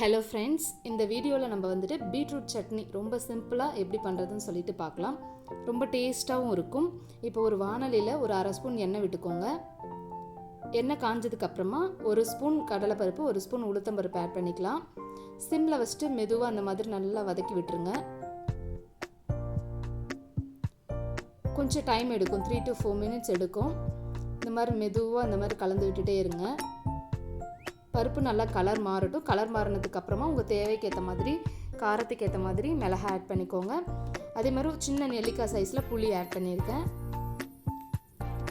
Hello friends இந்த வீடியோவில் நம்ம வந்துட்டு பீட்ரூட் சட்னி ரொம்ப சிம்பிளாக எப்படி பண்ணுறதுன்னு சொல்லிட்டு பார்க்கலாம். ரொம்ப டேஸ்ட்டாகவும் இருக்கும். இப்போ ஒரு வானலியில் ஒரு அரை ஸ்பூன் எண்ணெய் விட்டுக்கோங்க. எண்ணெய் காஞ்சதுக்கப்புறமா ஒரு ஸ்பூன் கடலைப்பருப்பு ஒரு ஸ்பூன் உளுத்தம்பருப்பு ஆட் பண்ணிக்கலாம். சிம்மில் வச்சுட்டு மெதுவாக அந்த மாதிரி நல்லா வதக்கி விட்டுருங்க. கொஞ்சம் டைம் எடுக்கும். த்ரீ டு ஃபோர் மினிட்ஸ் எடுக்கும். இந்த மாதிரி மெதுவாக இந்த மாதிரி கலந்து விட்டுட்டே இருங்க. பருப்பு நல்லா கலர் மாறட்டும். கலர் மாறினதுக்கு அப்புறமா உங்கள் தேவைக்கு ஏற்ற மாதிரி காரத்துக்கு ஏற்ற மாதிரி மிளகா ஆட் பண்ணிக்கோங்க. அதே மாதிரி சின்ன நெல்லிக்காய் சைஸில் புளி ஆட் பண்ணியிருக்கேன்.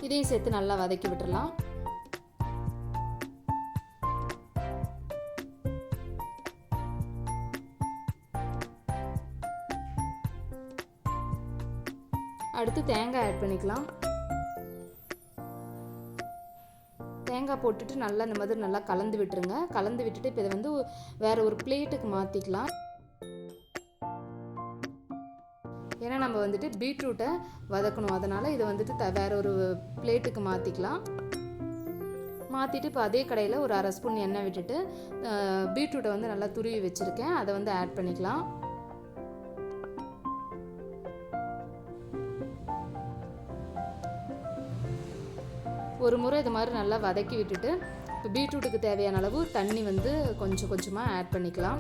இதையும் சேர்த்து நல்லா வதக்கி விட்டுடலாம் அடுத்து தேங்காய் ஆட் பண்ணிக்கலாம். தேங்காய் போட்டுட்டு நல்லா இந்த மாதிரி நல்லா கலந்து விட்டுருங்க. கலந்து விட்டுட்டு இப்போ இதை வந்து வேறு ஒரு பிளேட்டுக்கு மாற்றிக்கலாம் ஏன்னா நம்ம வந்துட்டு பீட்ரூட்டை வதக்கணும். அதனால் இதை வந்துட்டு த வேற ஒரு பிளேட்டுக்கு மாற்றிக்கலாம் மாற்றிட்டு இப்போ அதே கடையில் ஒரு அரை ஸ்பூன் எண்ணெய் விட்டுட்டு பீட்ரூட்டை வந்து நல்லா துருவி வச்சுருக்கேன். அதை வந்து ஆட் பண்ணிக்கலாம். ஒரு முறை இது மாதிரி நல்லா வதக்கி விட்டுட்டு இப்போ பீட்ரூட்டுக்கு தேவையான அளவு தண்ணி வந்து கொஞ்சம் கொஞ்சமாக ஆட் பண்ணிக்கலாம்.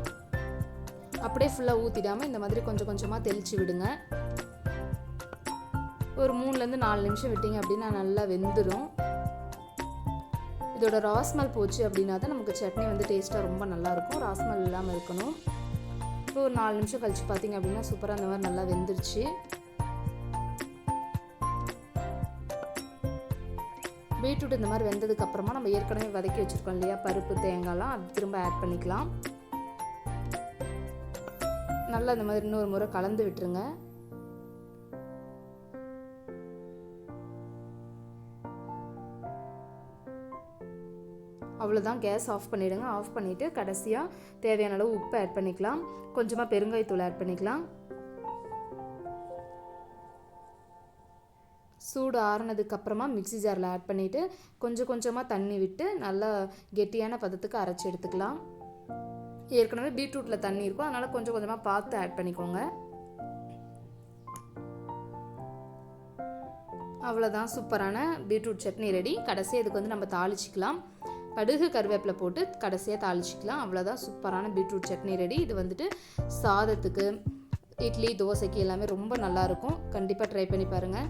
அப்படியே ஃபுல்லாக ஊற்றிடாமல் இந்த மாதிரி கொஞ்சம் கொஞ்சமாக தெளித்து விடுங்க. ஒரு மூணுலேருந்து நாலு நிமிஷம் விட்டிங்க அப்படின்னா நல்லா வெந்துடும் இதோட ராஸ்மல் போச்சு அப்படின்னா தான் நமக்கு சட்னி வந்து டேஸ்ட்டாக ரொம்ப நல்லாயிருக்கும் ராஸ்மல் இல்லாமல் இருக்கணும். இப்போ ஒரு நாலு நிமிஷம் கழித்து பார்த்தீங்க அப்படின்னா சூப்பராக அந்த மாதிரி நல்லா வெந்துருச்சு. பீட்ரூட் இந்த மாதிரி வெந்ததுக்கு அப்புறமா நம்ம ஏற்கனவே வதக்கி வச்சுருக்கோம் இல்லையா? பருப்பு தேங்காய்லாம். அது திரும்ப ஆட் பண்ணிக்கலாம். நல்லா இந்த மாதிரி இன்னொரு முறை கலந்து விட்டுருங்க. அவ்வளோதான் கேஸ் ஆஃப் பண்ணிவிடுங்க ஆஃப் பண்ணிவிட்டு கடைசியாக தேவையான அளவு உப்பு ஆட் பண்ணிக்கலாம். கொஞ்சமாக பெருங்காயத்தூள் ஆட் பண்ணிக்கலாம். சூடு ஆறுனதுக்கு அப்புறமா மிக்சி ஜாரில் ஆட் பண்ணிவிட்டு கொஞ்சம் கொஞ்சமாக தண்ணி விட்டு நல்லா கெட்டியான பதத்துக்கு அரைச்சி எடுத்துக்கலாம். ஏற்கனவே பீட்ரூட்டில் தண்ணி இருக்கும். அதனால் கொஞ்சம் கொஞ்சமாக பார்த்து ஆட் பண்ணிக்கோங்க. அவ்வளோதான் சூப்பரான பீட்ரூட் சட்னி ரெடி. கடைசியாக இதுக்கு வந்து நம்ம தாளிச்சிக்கலாம். கடுகு கருவேப்பிலை போட்டு கடைசியாக தாளிச்சிக்கலாம். அவ்வளோதான் சூப்பரான பீட்ரூட் சட்னி ரெடி. இது வந்துட்டு சாதத்துக்கு இட்லி தோசைக்கு எல்லாமே ரொம்ப நல்லாயிருக்கும் கண்டிப்பாக ட்ரை பண்ணி பாருங்கள்